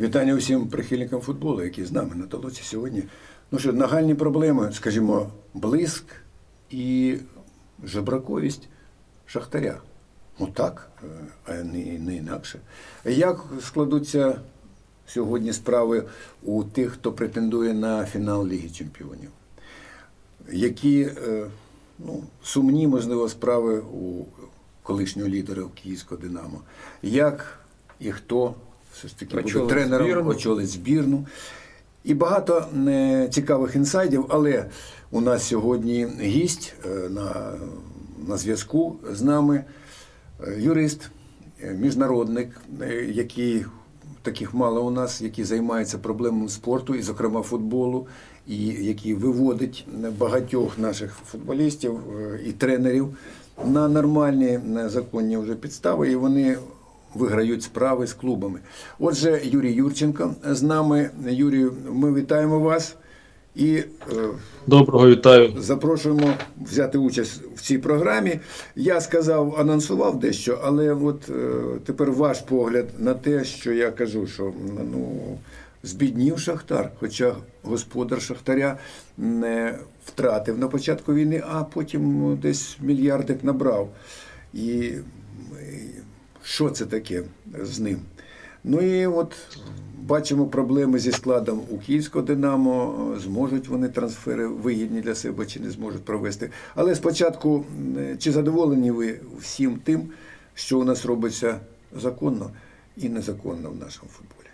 Вітання усім прихильникам футболу, які з нами на толоці сьогодні. Ну що, нагальні проблеми, скажімо, блиск і жебраковість Шахтаря. Ну так, е, а не, не інакше. Як складуться сьогодні справи у тих, хто претендує на фінал Ліги Чемпіонів? Які е, ну, сумні, можливо, справи у колишнього лідера Київського Динамо? Як і хто все ж таки Очолить тренером, збірну. очолить збірну? І багато е, цікавих інсайдів, але у нас сьогодні гість е, на, на зв'язку з нами, е, юрист, міжнародник, який таких мало у нас, який займається проблемами спорту, і, зокрема, футболу, і який виводить багатьох наших футболістів і тренерів на нормальні на законні вже підстави, і вони виграють справи з клубами. Отже, Юрій Юрченко з нами. Юрію, ми вітаємо вас і е, Доброго вітаю. запрошуємо взяти участь в цій програмі. Я сказав, анонсував дещо, але от е, тепер ваш погляд на те, що я кажу, що ну. Збіднів Шахтар, хоча господар Шахтаря не втратив на початку війни, а потім десь мільярдик набрав. І що це таке з ним? Ну і от бачимо проблеми зі складом у Київського Динамо. Зможуть вони трансфери вигідні для себе чи не зможуть провести. Але спочатку, е, чи задоволені ви всім тим, що у нас робиться законно і незаконно в нашому футболі?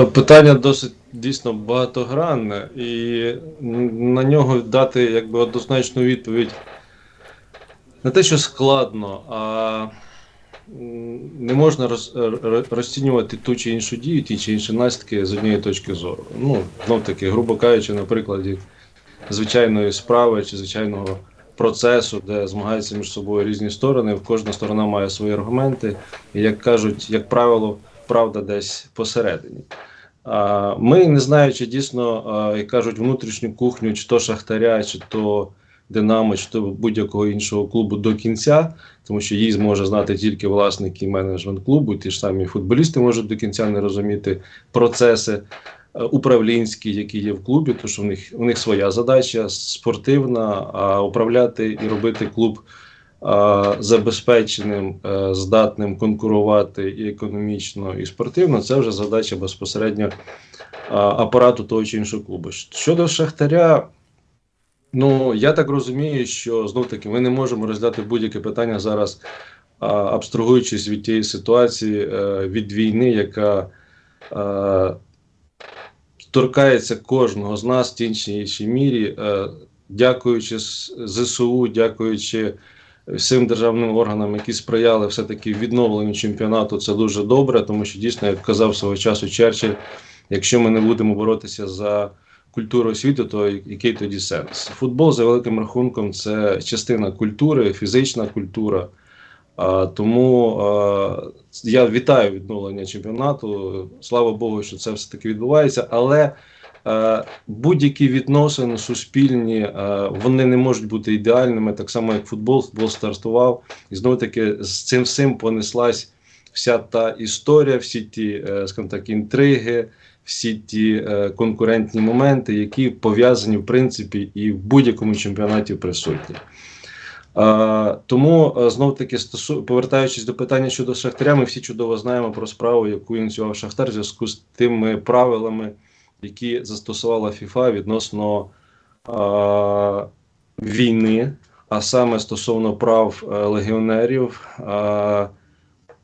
Е, Питання досить дійсно багатогранне, і на нього дати якби однозначну відповідь не те, що складно, а не можна роз, розцінювати ту чи іншу дію, ті чи інші наслідки з однієї точки зору. Ну, знов таки, грубо кажучи, на прикладі звичайної справи чи звичайного процесу, де змагаються між собою різні сторони, кожна сторона має свої аргументи, і як кажуть, як правило, правда десь посередині. Ми, не знаючи дійсно, як кажуть, внутрішню кухню, чи то Шахтаря, чи то Динамо, чи будь-якого іншого клубу до кінця, тому що її зможе знати тільки власник і менеджмент клубу, ті ж самі футболісти можуть до кінця не розуміти процеси е, управлінські, які є в клубі, тому що в них, в них своя задача спортивна, а управляти і робити клуб а, забезпеченим, е, здатним конкурувати і економічно, і спортивно, це вже задача безпосередньо а, апарату того чи іншого клубу. Щодо Шахтаря, ну я так розумію, що знов таки ми не можемо розглядати будь-яке питання зараз, абстрагуючись від тієї ситуації, е, від війни, яка е, торкається кожного з нас в тій чи іншій мірі, е, дякуючи ЗСУ, дякуючи всім державним органам, які сприяли все-таки відновленню чемпіонату, це дуже добре, тому що дійсно, як казав свого часу Черчилль, якщо ми не будемо боротися за культуру світу, то який тоді сенс? Футбол за великим рахунком це частина культури, фізична культура. А, тому а, я вітаю відновлення чемпіонату. Слава Богу, що це все таки відбувається. Але е, будь-які відносини суспільні, е, вони не можуть бути ідеальними, так само як футбол. Футбол стартував, і знову таки з цим всім понеслась вся та історія, всі ті, е, скажімо так, інтриги, всі ті е, конкурентні моменти, які пов'язані в принципі і в будь-якому чемпіонаті присутні. Е, тому е, знов таки стосу... повертаючись до питання щодо Шахтаря, ми всі чудово знаємо про справу, яку ініціював Шахтар в зв'язку з тими правилами, які застосувала ФІФА відносно е, війни, а саме стосовно прав е, легіонерів. Е,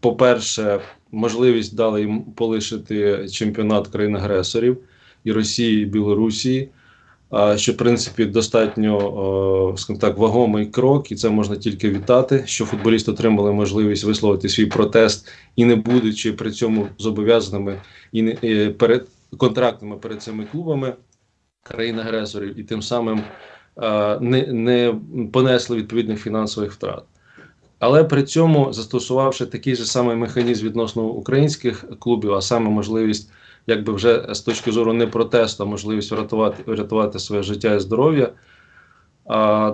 по-перше, можливість дали їм полишити чемпіонат країн-агресорів і Росії, і Білорусі. Що в принципі достатньо так вагомий крок, і це можна тільки вітати. Що футболісти отримали можливість висловити свій протест і не будучи при цьому зобов'язаними і не е, перед контрактами перед цими клубами країн-агресорів, і тим самим не, не понесли відповідних фінансових втрат. Але при цьому застосувавши такий же самий механізм відносно українських клубів, а саме можливість, якби вже з точки зору не протесту, а можливість врятувати, врятувати своє життя і здоров'я.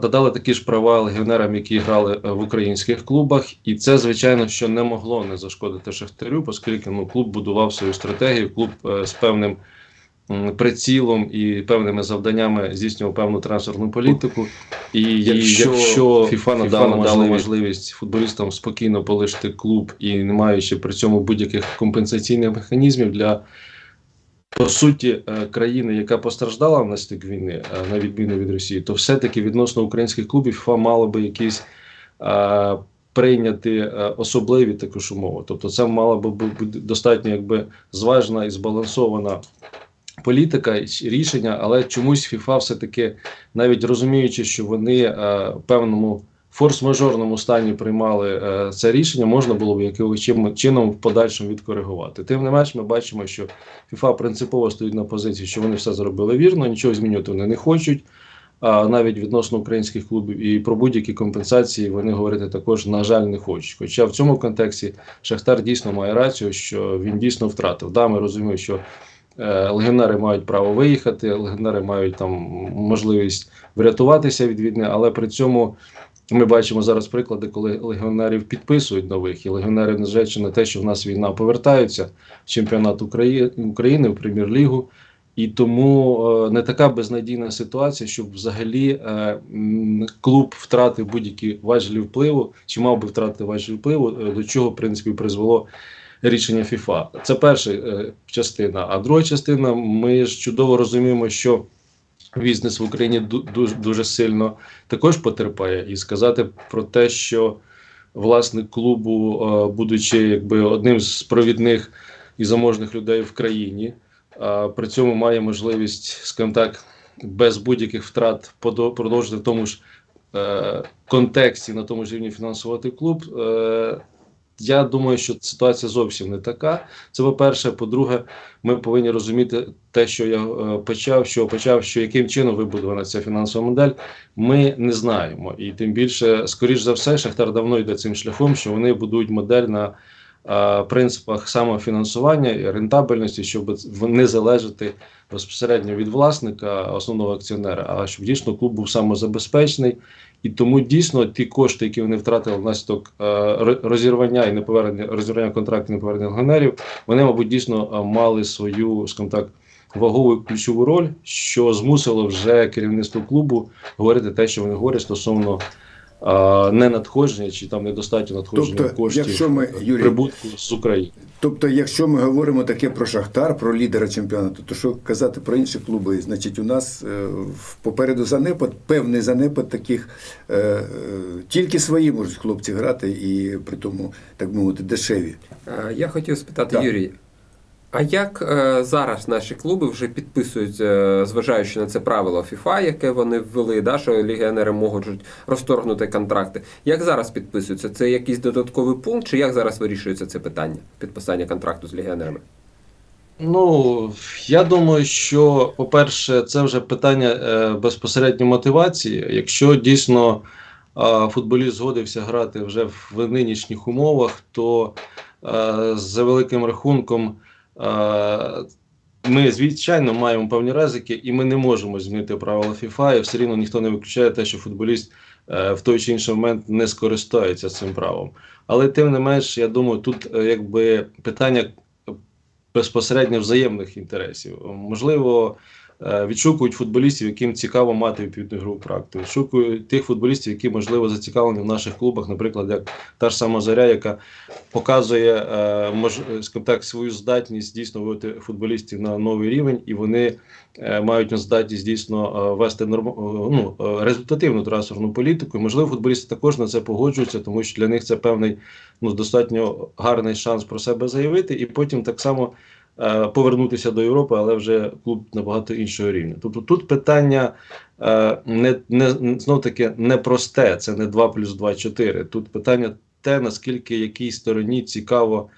додали такі ж права легіонерам, які грали е, в українських клубах, і це звичайно що не могло не зашкодити Шахтарю, оскільки ну клуб будував свою стратегію, клуб е, з певним прицілом і певними завданнями здійснював певну трансферну політику. І Якщо якщо, FIFA надала можливість, можливість футболістам спокійно полишити клуб і не маючи при цьому будь-яких компенсаційних механізмів для по суті е, країни, яка постраждала внаслідок війни, е, на відміну від Росії, то все-таки відносно українських клубів FIFA мало би якісь е, прийняти особливі також умови. Тобто, це мала би бути достатньо якби зважена і збалансована політика рішення, але чомусь FIFA все-таки, навіть розуміючи, що вони е, в певному форс-мажорному стані приймали е, це рішення, можна було б якимось чином в подальшому відкоригувати. Тим не менш, ми бачимо, що FIFA принципово стоїть на позиції, що вони все зробили вірно, нічого змінювати вони не хочуть. А навіть відносно українських клубів і про будь-які компенсації вони говорити також, на жаль, не хочуть. Хоча в цьому контексті Шахтар дійсно має рацію, що він дійсно втратив. Да, ми розуміємо, що легіонери мають право виїхати, легіонери мають там можливість врятуватися від війни, але при цьому ми бачимо зараз приклади, коли легіонерів підписують нових, і легіонери, незважаючи на те, що в нас війна повертаються в чемпіонат України, в прем'єр-лігу. І тому е, не така безнадійна ситуація, щоб взагалі е, клуб втратив будь-які важелі впливу, чи мав би втратити важелі впливу, е, до чого в принципі призвело рішення ФІФА. Це перша е, частина. А друга частина, ми ж чудово розуміємо, що бізнес в Україні дуже, дуже сильно також потерпає. І сказати про те, що власник клубу, е, будучи якби одним з провідних і заможних людей в країні, при цьому має можливість, скажімо так, без будь-яких втрат продовжити в тому ж е, контексті на тому ж рівні фінансувати клуб. Я думаю, що ситуація зовсім не така. Це по-перше. По-друге, ми повинні розуміти те, що я е, почав, що почав, що яким чином вибудована ця фінансова модель, ми не знаємо. І тим більше, скоріш за все, Шахтар давно йде цим шляхом, що вони будують модель на е, принципах самофінансування і рентабельності, щоб не залежати безпосередньо від власника, основного акціонера, а щоб дійсно клуб був самозабезпечений. І тому дійсно ті кошти, які вони втратили внаслідок е, ро- розірвання і неповернення розірвання контрактів неповернення легіонерів, вони, мабуть, дійсно е, мали свою, скажімо так, вагову ключову роль, що змусило вже керівництво клубу говорити те, що вони говорять стосовно е, не надходження чи там недостатньо надходження Тобто, коштів якщо ми, Юрій- прибутку з України. Тобто, якщо ми говоримо таке про Шахтар, про лідера чемпіонату, то що казати про інші клуби? Значить, у нас е, в- попереду занепад, певний занепад таких е, е, тільки свої можуть хлопці грати і при тому, так мовити, дешеві. Я хотів спитати, Так. Юрій, а як е, зараз наші клуби вже підписують, е, зважаючи на це правило FIFA, яке вони ввели, да, що легіонери можуть розторгнути контракти? Як зараз підписуються? Це якийсь додатковий пункт, чи як зараз вирішується це питання підписання контракту з легіонерами? Ну, я думаю, що, по-перше, це вже питання е, безпосередньо мотивації. Якщо дійсно е, футболіст згодився грати вже в нинішніх умовах, то е, за великим рахунком ми, звичайно, маємо певні ризики, і ми не можемо змінити правила ФІФА. і все рівно ніхто не виключає те, що футболіст е, в той чи інший момент не скористається цим правом. Але тим не менш, я думаю, тут е, якби питання безпосередньо взаємних інтересів. Можливо, е, відшукують футболістів, яким цікаво мати відповідну ігрову практику. Відшукують тих футболістів, які можливо зацікавлені в наших клубах, наприклад, як та ж сама заря, яка показує е, мож, так, свою здатність дійсно виводити футболістів на новий рівень, і вони е, мають здатність дійсно е, вести норм, е, ну, е, результативну трансферну політику. І, можливо, футболісти також на це погоджуються, тому що для них це певний ну, достатньо гарний шанс про себе заявити, і потім так само е, повернутися до Європи, але вже клуб набагато іншого рівня. Тобто тут питання е, не, не знов таки непросте, це не 2 плюс 2 4. Тут питання те, наскільки якій стороні цікаво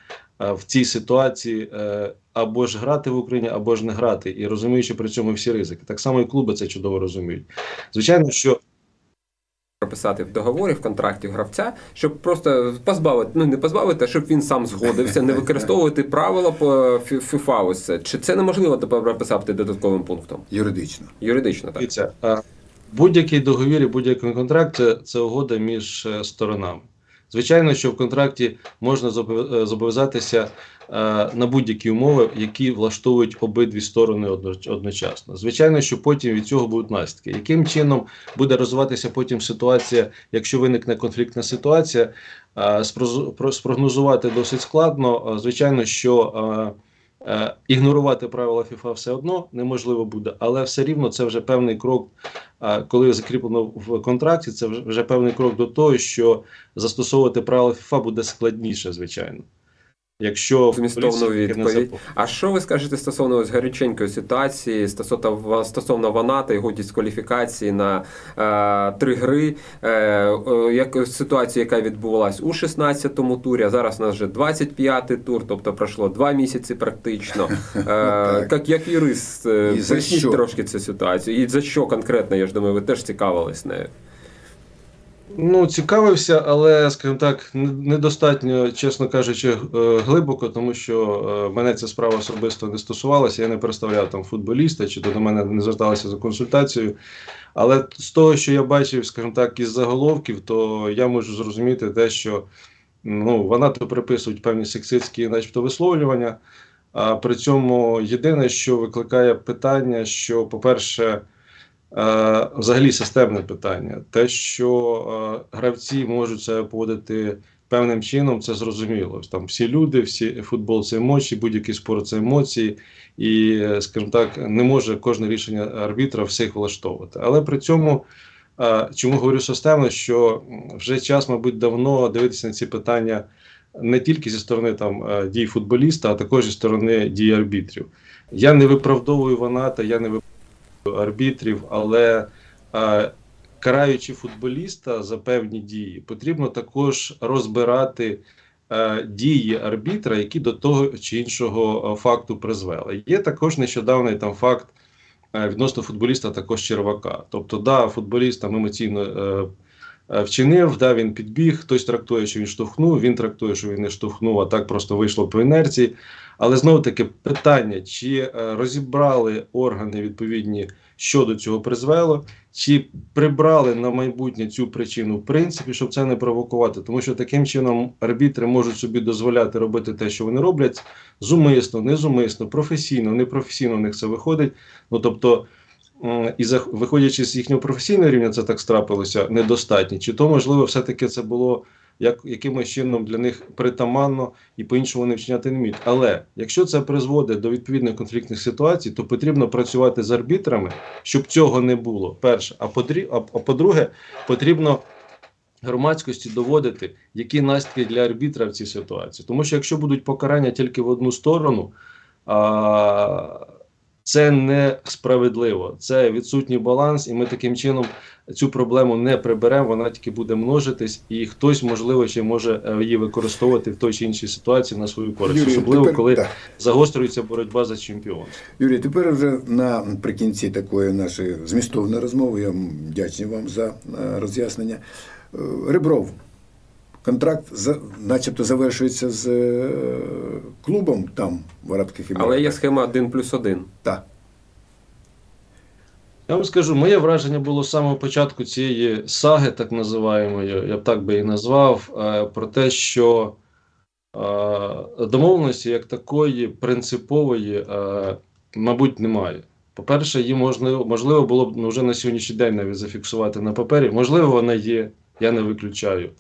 е, в цій ситуації е, або ж грати в Україні, або ж не грати, і розуміючи при цьому всі ризики. Так само і клуби це чудово розуміють. Звичайно, що Прописати в договорі, в контракті гравця, щоб просто позбавити, ну не позбавити, а щоб він сам згодився, не використовувати правила по фі- FIFA ось це. Чи це неможливо тепер прописати додатковим пунктом? Юридично. Юридично, так. Дивіться, Будь-який договір і будь-який контракт це, це угода між е, сторонами. Звичайно, що в контракті можна е, зобов'язатися на будь-які умови, які влаштовують обидві сторони одночасно. Звичайно, що потім від цього будуть наслідки. Яким чином буде розвиватися потім ситуація, якщо виникне конфліктна ситуація, е, спрогнозувати досить складно. Е, Звичайно, що е, е, ігнорувати правила ФІФА все одно неможливо буде, але все рівно це вже певний крок. Коли закріплено в контракті, це вже певний крок до того, що застосовувати правила ФІФА буде складніше, звичайно. Якщо Змістовну відповідь. А що ви скажете стосовно ось гаряченької ситуації, стосовно, стосовно Ваната, його дискваліфікації на е, три гри, е, е, як ситуація, яка відбувалась у 16-му турі, а зараз у нас вже 25-й тур, тобто пройшло два місяці практично. Е, як, як юрист, е, поясніть трошки цю ситуацію. І за що конкретно, я ж думаю, ви теж цікавились нею. Ну, цікавився, але, скажімо так, недостатньо, чесно кажучи, е, глибоко, тому що е, мене ця справа особисто не стосувалася. Я не представляв там футболіста, чи то до мене не зверталися за консультацією. Але з того, що я бачив, скажімо так, із заголовків, то я можу зрозуміти те, що ну, вона то приписують певні сексистські, начебто, висловлювання. А при цьому єдине, що викликає питання, що, по-перше, взагалі системне питання. Те, що е, гравці можуть себе поводити певним чином, це зрозуміло. Там всі люди, всі футбол це емоції, будь-який спорт це емоції, і, е, скажімо так, не може кожне рішення арбітра всіх влаштовувати. Але при цьому, е, чому говорю системно, що вже час, мабуть, давно дивитися на ці питання не тільки зі сторони там е, дій футболіста, а також зі сторони дій арбітрів. Я не виправдовую Ваната, я не виправдовую арбітрів, але е, караючи футболіста за певні дії, потрібно також розбирати е, дії арбітра, які до того чи іншого факту призвели. Є також нещодавний там факт е, відносно футболіста, також Червака. Тобто, да, футболістам емоційно. Е, Вчинив, да, він підбіг, хтось трактує, що він штовхнув, він трактує, що він не штовхнув, а так просто вийшло по інерції. Але знову таки питання: чи е, розібрали органи відповідні, що до цього призвело, чи прибрали на майбутнє цю причину, в принципі, щоб це не провокувати, тому що таким чином арбітри можуть собі дозволяти робити те, що вони роблять, зумисно, незумисно, професійно, непрофесійно в них це виходить. Ну тобто. М, І виходячи з їхнього професійного рівня, це так страпилося недостатньо. Чи то можливо, все-таки це було як якимось чином для них притаманно і по-іншому вони вчиняти не вміють. Але якщо це призводить до відповідних конфліктних ситуацій, то потрібно працювати з арбітрами, щоб цього не було. Перше, а по-друге, потрібно громадськості доводити, які наслідки для арбітра в цій ситуації. Тому що якщо будуть покарання тільки в одну сторону, а, це несправедливо, це відсутній баланс, і ми таким чином цю проблему не приберемо, вона тільки буде множитись, і хтось, можливо, ще може е, її використовувати в той чи іншій ситуації на свою користь, Юрій, особливо тепер- коли так. загострюється боротьба за чемпіонство. Юрій, тепер вже наприкінці такої нашої змістовної розмови, я вдячний вам за е, роз'яснення. Е, Ребров. Контракт за, начебто завершується з е, клубом там, в Арабських Еміратах. Але є схема 1 плюс 1. Так. Я вам скажу, моє враження було з самого початку цієї саги, так називаємої, я б так би її назвав, е, про те, що е, домовленості як такої принципової, е, мабуть, немає. По-перше, її можливо, можливо було б ну, вже на сьогоднішній день навіть зафіксувати на папері. Можливо, вона є, я не виключаю.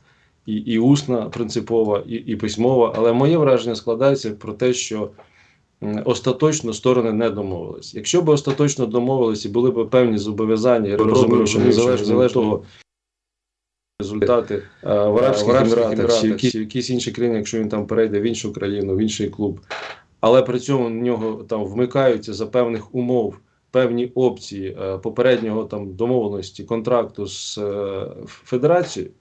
І, і усна, принципова, і, і письмова. Але моє враження складається про те, що остаточно сторони не домовились. Якщо б остаточно домовились і були б певні зобов'язання, і розуміли, що незалежно від того, результати е, в Арабських Еміратах чи якісь, якісь інші країни, якщо він там перейде в іншу країну, в інший клуб, але при цьому в нього там вмикаються за певних умов певні опції е, попереднього там домовленості контракту з е, федерацією,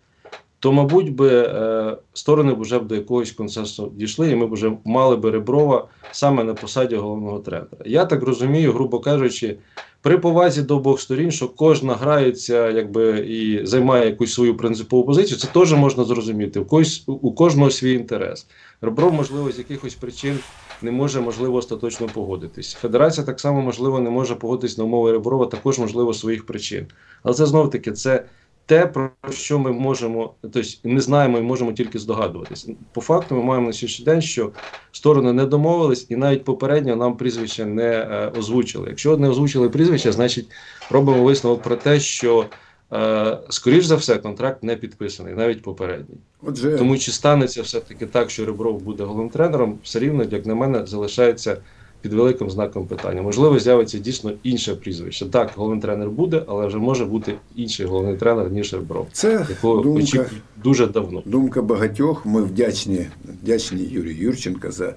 то, мабуть, би е, сторони вже б до якогось консенсусу дійшли, і ми б вже мали би Реброва саме на посаді головного тренера. Я так розумію, грубо кажучи, при повазі до обох сторін, що кожна грається, якби і займає якусь свою принципову позицію, це теж можна зрозуміти. У когось у кожного свій інтерес. Ребров, можливо, з якихось причин не може, можливо, остаточно погодитись. Федерація так само, можливо, не може погодитись на умови Реброва, також, можливо, своїх причин. Але це знов таки це те, про що ми можемо, тобто не знаємо і можемо тільки здогадуватись. По факту, ми маємо на сьогоднішній день, що сторони не домовились, і навіть попередньо нам прізвища не е, озвучили. Якщо не озвучили прізвища, значить робимо висновок про те, що е, скоріш за все контракт не підписаний, навіть попередній. Отже, Тому чи станеться все-таки так, що Ребров буде головним тренером, все рівно, як на мене, залишається під великим знаком питання. Можливо, з'явиться дійсно інше прізвище. Так, головний тренер буде, але вже може бути інший головний тренер, ніж Ребров, це якого думка, очікують дуже давно. думка багатьох. Ми вдячні, вдячні Юрію Юрченка за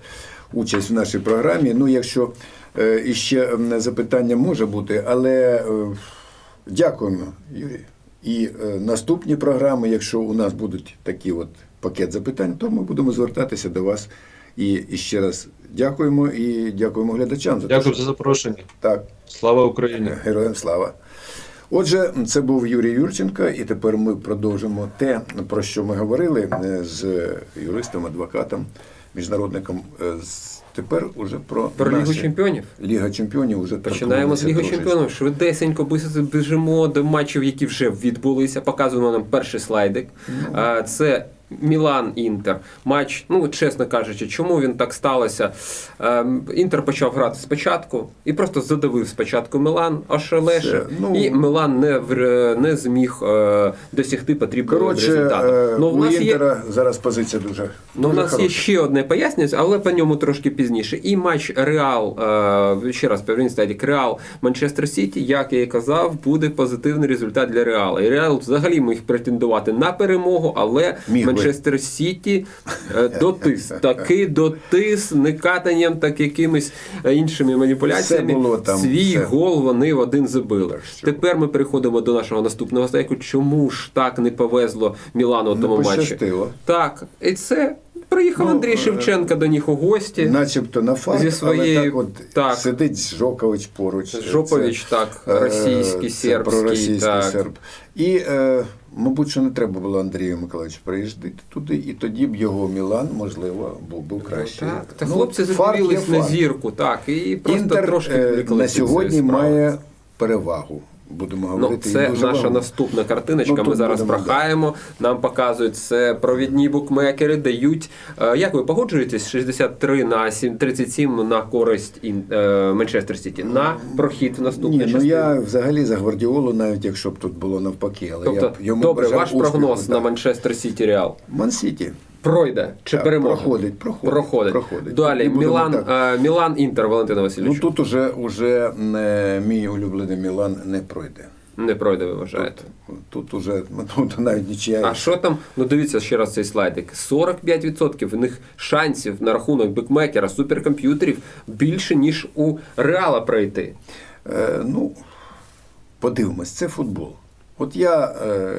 участь в нашій програмі. Ну, якщо е, іще запитання може бути, але е, дякуємо, Юрій. І е, наступні програми, якщо у нас будуть такі от пакет запитань, то ми будемо звертатися до вас. І, і ще раз дякуємо і дякуємо глядачам за те, що за запрошення. так. Слава Україні! Героям слава. Отже, це був Юрій Юрченко, і тепер ми продовжимо те, про що ми говорили е, з юристом, адвокатом, міжнародником. Е, Тепер уже про, Про Лігу Чемпіонів. Ліга чемпіонів уже Починаємо з Ліги. Чемпіонів. Швидесенько біжимо до матчів, які вже відбулися. Показуємо нам перший слайдик. А, Це Мілан Інтер. Матч, ну чесно кажучи, чому він так сталося? Ем, Інтер почав грати спочатку і просто задавив спочатку Мілан, Це, ну- і Мілан не, вр- не зміг е, досягти потрібного Коротше, результату. е, Ну, в у нас є Інтера зараз позиція дуже, Ну, у нас є ще одне пояснення, але по ньому трошки пізніше. І матч Реал, е, ще раз поверніть стадік Реал Манчестер Сіті, як я і казав, буде позитивний результат для Реала. І Реал взагалі міг претендувати на перемогу, але Міг би. Манчестер Сіті е, дотис. Таки дотис, не катанням, так якимись е, іншими маніпуляціями. Було там, Свій все. гол вони в один забили. Тепер ми переходимо до нашого наступного стейку. Чому ж так не повезло Мілану в Не тому матчі? Так, і це приїхав Ну, Андрій е, Шевченка до них у гості. Начебто на факт, Зі своєю- але так от так. сидить Жокович поруч. Жопович, так, Це, е, російський, сербський. проросійський Так. серб. І, е, мабуть, що не треба було Андрію Миколаївичу приїжджати туди, і тоді б його Мілан, можливо, був би краще. Так, та Ну, хлопці задивились на зірку, так, і просто Інтер трошки е, на сьогодні має перевагу. Будемо Ну, говорити. і це дуже наша багато. наступна картиночка. Ну, Ми зараз будемо, да. прохаємо. Нам показують це провідні букмекери, дають. е, Як ви погоджуєтесь? 63 на 7, 37 на користь е, Манчестер Сіті на прохід в наступну Ні, ну я взагалі за Гвардіолу, навіть якщо б тут було навпаки, але я Тобто, б йому добре, ваш успіху, прогноз на. Манчестер Сіті Реал Ман-Сіті. Пройде чи Так, переможе? проходить, проходить, Проходить. проходить. Далі Мілан, так. е, Мілан Інтер Валентина Ну тут уже, уже е, мій улюблений Мілан не пройде. Не пройде, ви вважаєте. Тут, тут уже ну, тут навіть нічия. А що там? Ну дивіться ще раз цей слайдик. 45% у них шансів на рахунок букмекера, суперкомп'ютерів більше, ніж у Реала пройти. Е, ну, подивимось, це футбол. От я е,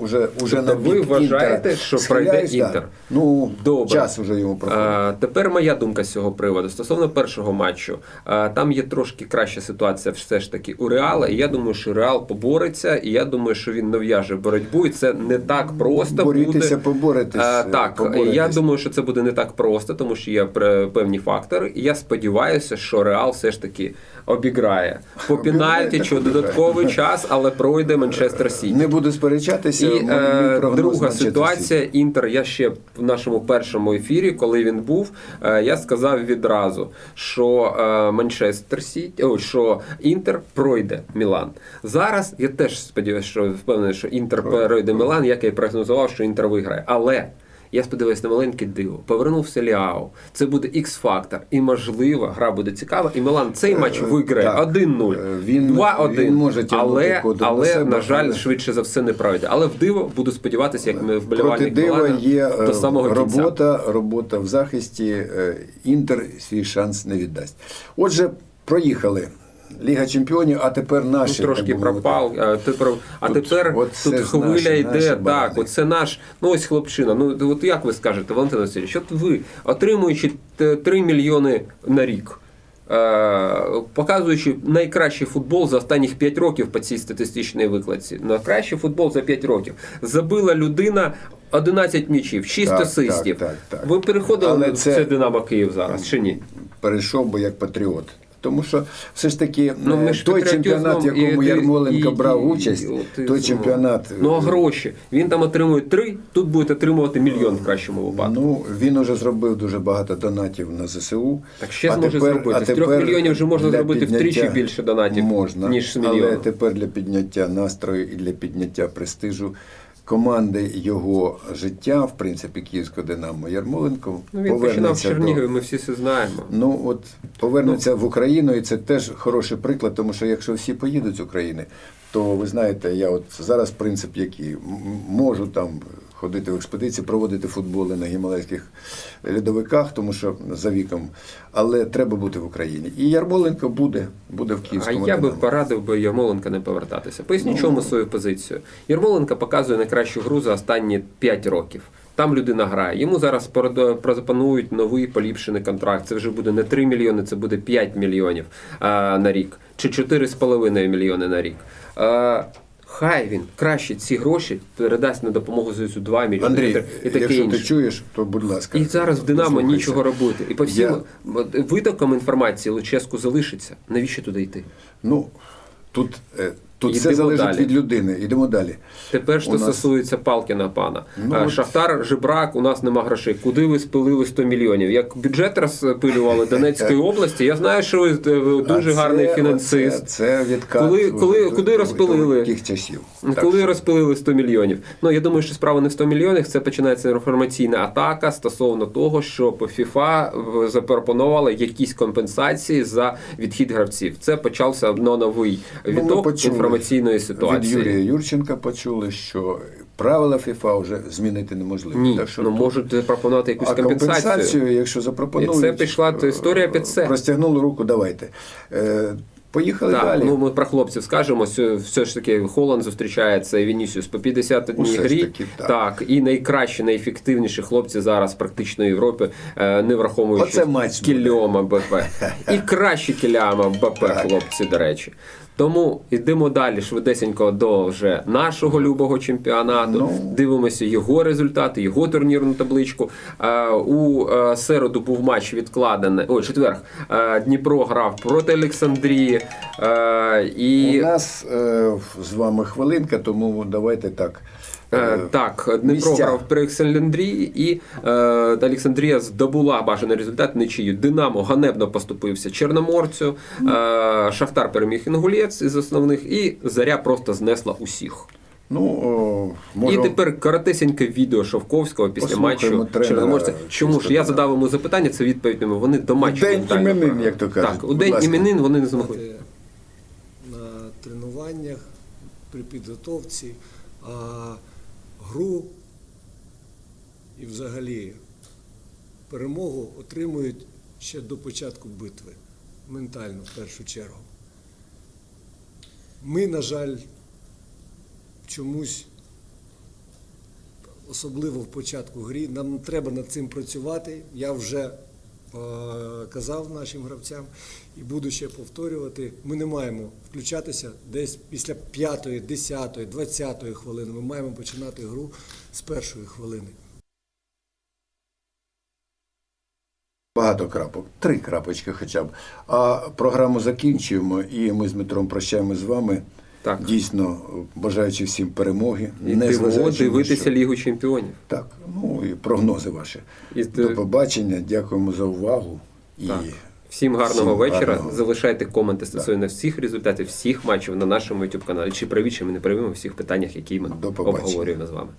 уже, уже Тобто на ви вважаєте, що пройде так. Інтер? Ну, Добре. час уже йому проходить. А, тепер моя думка з цього приводу. Стосовно першого матчу, а, там є трошки краща ситуація все ж таки у Реала. І я думаю, що Реал побореться, і я думаю, що він нав'яже боротьбу, і це не так просто Борітеся, буде. поборетесь. А, е, так, поборетесь. я думаю, що це буде не так просто, тому що є певні фактори. І я сподіваюся, що Реал все ж таки обіграє по пенальті чи додатковий час, але пройде Манчестер Сіті. Не буду сперечатися. І е, друга ситуація. Інтер. Я ще в нашому першому ефірі, коли він був, е, я сказав відразу, що е, Манчестер Сіті, о, що Інтер пройде Мілан. Зараз я теж сподіваюся, що впевнений, що Інтер пройде Мілан, як я і прогнозував, що Інтер виграє. Але я сподіваюся на маленьке диво. Повернувся Ліао. Це буде X-фактор. І можливо, гра буде цікава. І Мілан цей матч Е, виграє так. 1-0, Е, він- 2-1. він може але, але себе, на жаль, але- швидше за все не пройде. Але в диво буду сподіватися, як ми вболівальник дива Мілана, є е, до самого кінця. робота, робота в захисті. Інтер свій шанс не віддасть. Отже, проїхали. Ліга чемпіонів, а тепер Ну, наші. трошки би мовити. пропав. А тепер, а Тут- тепер от тут хвиля наші- йде. наші так, оце наш. Ну ось хлопчина. Ну от як ви скажете, Валентин Васильович, от ви отримуючи 3 мільйони на рік. е, Показуючи найкращий футбол за останніх 5 років по цій статистичній викладці. Найкращий футбол за 5 років. Забила людина 11 м'ячів, 6 Так, асистів. так, так, так. Ви переходили Але в це Динамо Київ зараз чи ні? перейшов би як патріот. Тому що все ж таки Ну, ми е, ж той чемпіонат, в якому і- Ярмоленко і- брав участь, і- от і той чемпіонат. Ну а е, гроші. Він там отримує три, тут буде отримувати мільйон в кращому випадку. Ну, він уже зробив дуже багато донатів на ЗСУ. Так ще А зможе тепер- зробити. а З трьох мільйонів вже можна зробити втричі більше донатів, можна, ніж з Але тепер для підняття настрою і для підняття престижу команди його життя, в принципі, Київського Динамо Ярмоленко Ну, він починав в Чернігові, ми всі це знаємо. Ну от повернеться в Україну, і це теж хороший приклад, тому що якщо всі поїдуть з України, то ви знаєте, я от зараз принцип який можу там ходити в експедиції, проводити футболи на гімалайських льодовиках, тому що за віком, але треба бути в Україні. І Ярмоленко буде, буде в А Київському я би порадив би Ярмоленка не повертатися. Поясню, Ну. чому свою позицію. Ярмоленка показує найкращу гру за останні 5 років. Там людина грає. Йому зараз пропонують новий поліпшений контракт. Це вже буде не 3 мільйони, це буде 5 мільйонів а, на рік чи 4,5 мільйони на рік. А, хай він краще ці гроші передасть на допомогу ЗСУ 2 мільйони Андрій, і таке якщо інше. ти чуєш, то будь ласка. І зараз в Динамо послухайся. нічого робити. І по всім Я- витокам інформації Луческу залишиться. Навіщо туди йти? Ну тут, е, тут все залежить далі. від людини. Йдемо далі. Тепер що нас- стосується Палкіна пана. Ну, Е, от- Шахтар жебрак, у нас нема грошей. Куди ви спилили 100 мільйонів? Як бюджет розпилювали Донецької області, я знаю, що ви е, дуже А гарний це- фінансист. Це, це відкат. Коли- коли- куди розпилили? Тих часів. Коли що- розпилили 100 мільйонів. Ну я думаю, що справа не в 100 мільйонах. Це починається інформаційна атака стосовно того, що ФІФА запропонувала якісь компенсації за відхід гравців. Це почався ну, новий Ну, інформаційної Від. Юрія Юрченка почули, що правила ФІФА вже змінити неможливо. Ні, так що ну тут- можуть запропонувати якусь а компенсацію. компенсацію, якщо запропонують, І це пішла та історія під це. Простягнули руку, давайте. Е, поїхали Так, далі. ну ми про хлопців скажемо. Все, все ж таки Холланд зустрічається і Вінісіус по 51 Усе грі. таки, так. і найкращі, найефективніші хлопці зараз практично Європи, е, не враховуючи кільома БП. І кращі кіляма БП хлопці, до речі. Тому йдемо далі швидесенько до вже нашого любого чемпіонату. No. Дивимося його результати, його турнірну табличку. Е, у е, середу був матч відкладений. Ой, четверг. Е, Дніпро грав проти Олександрії. І У нас з вами хвилинка, тому давайте так. Е, Е, Так, Дніпро місця. грав при Олександрії, і е, Олександрія здобула бажаний результат нічию. Динамо ганебно поступився Чорноморцю, е, Шахтар переміг Інгулець із основних, і Заря просто знесла усіх. Ну, о, може, І тепер коротесеньке відео Шовковського після Послухаємо матчу Чорноморця. Чому ж я задав йому запитання? Це відповідь йому. Вони до матчу День іменин, як то кажуть. Так, у день ласка. іменин вони не змогли. На тренуваннях при підготовці, а гру і взагалі перемогу отримують ще до початку битви, ментально в першу чергу. Ми, на жаль, чомусь, особливо в початку грі, нам треба над цим працювати. Я вже казав нашим гравцям і буду ще повторювати. Ми не маємо включатися десь після 5, 10, 20 хвилини. Ми маємо починати гру з першої хвилини. Багато крапок, три крапочки хоча б. А програму закінчуємо, і ми з Дмитром прощаємося з вами. Так. Дійсно, бажаючи всім перемоги. І дивимо дивитися. Лігу Чемпіонів. Так, ну і прогнози ваші. І До побачення, дякуємо за увагу. І Так. Всім гарного Всім вечора. гарного. Залишайте коменти стосовно всіх результатів, всіх матчів на нашому YouTube каналі. Чи праві, чи ми не праві у всіх питаннях, які ми обговорюємо з вами.